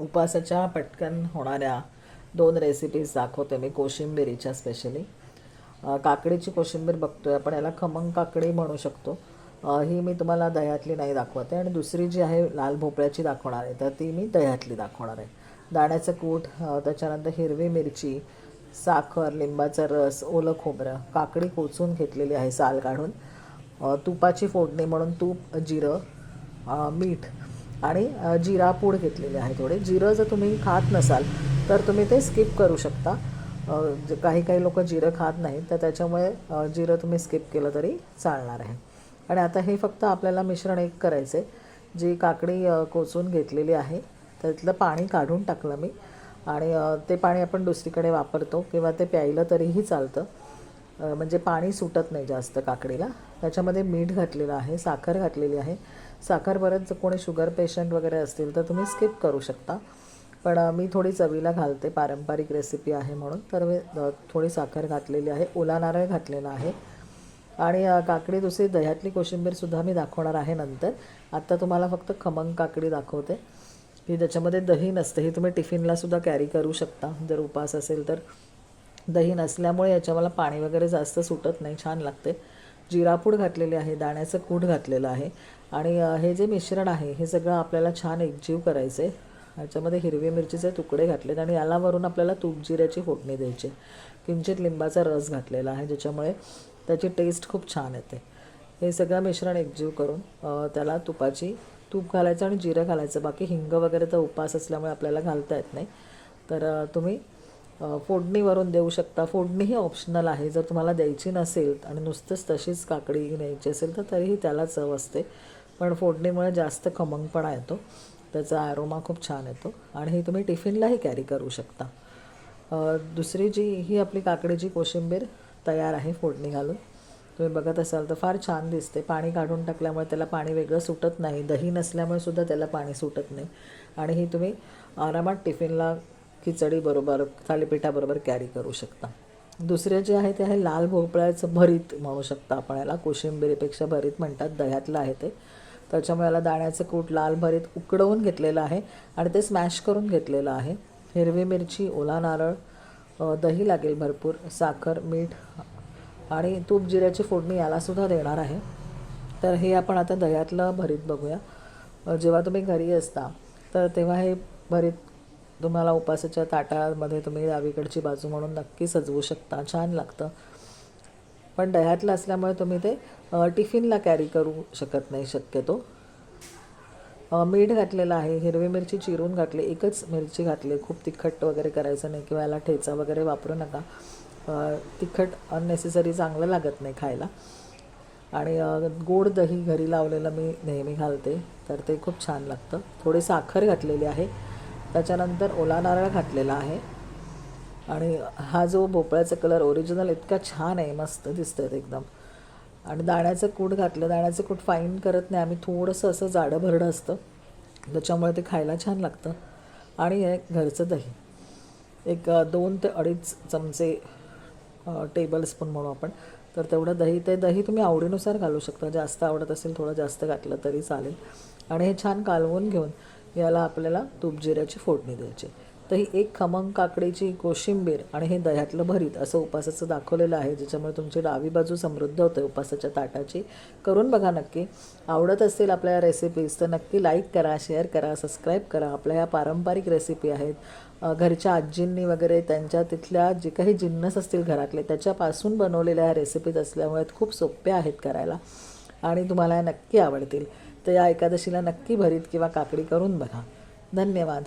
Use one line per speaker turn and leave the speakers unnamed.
उपासाच्या पटकन होणाऱ्या दोन रेसिपीज दाखवते मी कोशिंबिरीच्या स्पेशली काकडीची कोशिंबीर बघतोय आपण याला खमंग काकडी म्हणू शकतो. ही मी तुम्हाला दह्यातली नाही दाखवते आणि दुसरी जी आहे लाल भोपळ्याची दाखवणार आहे तर ती मी दह्यातली दाखवणार आहे. दाण्याचं कूट त्याच्यानंतर हिरवी मिरची साखर लिंबाचा रस ओलं खोबरं काकडी कोचून घेतलेली आहे साल काढून. तुपाची फोडणी म्हणून तूप जिरं मीठ आणि जिरा पूड घेतलेली आहे थोडे. जिरं जर तुम्ही खात नसाल तर तुम्ही ते स्किप करू शकता. जे- काही काही लोक जिरं खात नाहीत तर त्याच्यामुळे जिरं तुम्ही स्किप केलं तरी चालणार आहे. आणि आता हे फक्त आपल्याला मिश्रण एक करायचं आहे जी काकडी कोचून घेतलेली आहे त्यातलं पाणी काढून टाकलं मी. आणि ते पाणी आपण दुसरीकडे वापरतो किंवा ते प्यायलं तरीही चालतं. म्हणजे पाणी सुटत नाही जास्त काकडीला. त्याच्यामध्ये मीठ घातलेलं आहे साखर घातलेली आहे. साखर बरंच कोणी शुगर पेशंट वगैरे असतील तर तुम्ही स्किप करू शकता. पण मी थोडी चवीला घालते पारंपरिक रेसिपी आहे म्हणून. तर मी थोडी साखर घातलेली आहे ओला नारळ घातलेला आहे. आणि काकडी दुसरी दह्यातली कोशिंबीरसुद्धा मी दाखवणार आहे नंतर. आत्ता तुम्हाला फक्त खमंग काकडी दाखवते. की ज्याच्यामध्ये दही नसते ही तुम्ही टिफिनलासुद्धा कॅरी करू शकता. जर उपास असेल तर. दही नसल्यामुळे याच्या मला पाणी वगैरे जास्त सुटत नाही छान लागते. जिरापूड घातलेली आहे दाण्याचं कूट घातलेलं आहे. आणि हे जे मिश्रण आहे हे सगळं आपल्याला छान एकजीव करायचं आहे ह्याच्यामध्ये हिरवी मिरचीचे तुकडे घातलेत आणि याला वरून आपल्याला तूप जिऱ्याची फोडणी द्यायची. किंचित लिंबाचा रस घातलेला आहे ज्याच्यामुळे त्याची टेस्ट खूप छान येते. हे सगळं मिश्रण एकजीव करून त्याला तुपाची तूप घालायचं आणि जिरं घालायचं. बाकी हिंग वगैरे तर उपास असल्यामुळे आपल्याला घालता येत नाही. तर तुम्ही फोडणीवरून देऊ शकता. फोडणी ही ऑप्शनल आहे. जर तुम्हाला द्यायची नसेल आणि नुसतंच तशीच काकडी न्यायची असेल तर तरीही त्याला चव असते. पण फोडणीमुळे जास्त खमंगपणा येतो. त्याचा ॲरोमा खूप छान येतो. आणि ही तुम्ही टिफिनलाही कॅरी करू शकता. दुसरी जी ही आपली काकडीची कोशिंबीर तयार आहे फोडणी घालून. तुम्ही बघत असाल तर फार छान दिसते. पाणी काढून टाकल्यामुळे त्याला पाणी वेगळं सुटत नाही. दही नसल्यामुळे सुद्धा त्याला पाणी सुटत नाही. आणि ही तुम्ही आरामात टिफिनला खिचडीबरोबर थालीपीठाबरोबर कॅरी करू शकता. दुसरे जे आहे ते आहे लाल भोपळ्याचं भरीत म्हणू शकता आपण याला. कोशिंबिरीपेक्षा भरीत म्हणतात दह्यातलं आहे ते. त्याच्यामुळे याला दाण्याचं कूट लाल भरीत उकडवून घेतलेलं आहे आणि ते स्मॅश करून घेतलेलं आहे. हिरवी मिरची ओला नारळ दही लागेल भरपूर साखर मीठ आणि तूप जिऱ्याची फोडणी यालासुद्धा देणार आहे. तर हे आपण आता दह्यातलं भरीत बघूया. जेव्हा तुम्ही घरी असता तर तेव्हा हे भरीत तुम्हाला उपासाच्या ताटामध्ये तुम्ही डावीकडची बाजू म्हणून नक्की सजवू शकता. छान लागतं. पण दह्यातलं असल्यामुळे तुम्ही ते टिफिनला कॅरी करू शकत नाही शक्यतो. मीठ घातलेलं आहे हिरवी मिरची चिरून घातली एकच मिरची घातली खूप तिखट वगैरे करायचं नाही किंवा याला ठेचा वगैरे वापरू नका. तिखट अननेसेसरी चांगलं लागत नाही खायला. आणि गोड दही घरी लावलेलं मी नेहमी घालते तर ते खूप छान लागतं. थोडी साखर घातलेली आहे. त्याच्यानंतर ओला नारळ घातलेला आहे. आणि हा जो भोपळ्याचा कलर ओरिजिनल इतका छान आहे मस्त दिसतं एकदम. आणि दाण्याचं कूट घातलं दाण्याचं कूट फाईन करत नाही. आम्ही थोडंसं असं जाडं भरडं असतं. त्याच्यामुळे ते खायला छान लागतं. आणि हे घरचं दही. एक दोन ते अडीच चमचे टेबल स्पून म्हणू आपण. तर तेवढं दही ते दही तुम्ही आवडीनुसार घालू शकता. जास्त आवडत असेल थोडं जास्त घातलं तरी चालेल. आणि हे छान कालवून घेऊन याला आपल्याला तूप जिऱ्याची फोडणी द्यायची. तर ही एक खमंग काकडीची कोशिंबीर आणि हे दह्यातलं भरीत असं उपासाचं दाखवलेलं आहे ज्याच्यामुळे तुमची डावी बाजू समृद्ध होते उपासाच्या ताटाची. करून बघा नक्की. आवडत असतील आपल्या या रेसिपीज तर नक्की लाईक करा शेअर करा सबस्क्राईब करा. आपल्या ह्या पारंपरिक रेसिपी आहेत. घरच्या आजींनी वगैरे त्यांच्या तिथल्या जे काही जिन्नस असतील घरातले त्याच्यापासून बनवलेल्या ह्या रेसिपीज असल्यामुळे खूप सोप्या आहेत करायला. आणि तुम्हाला या नक्की आवडतील. तर या एकादशीला नक्की भरीत किंवा काकडी करून बघा. धन्यवाद.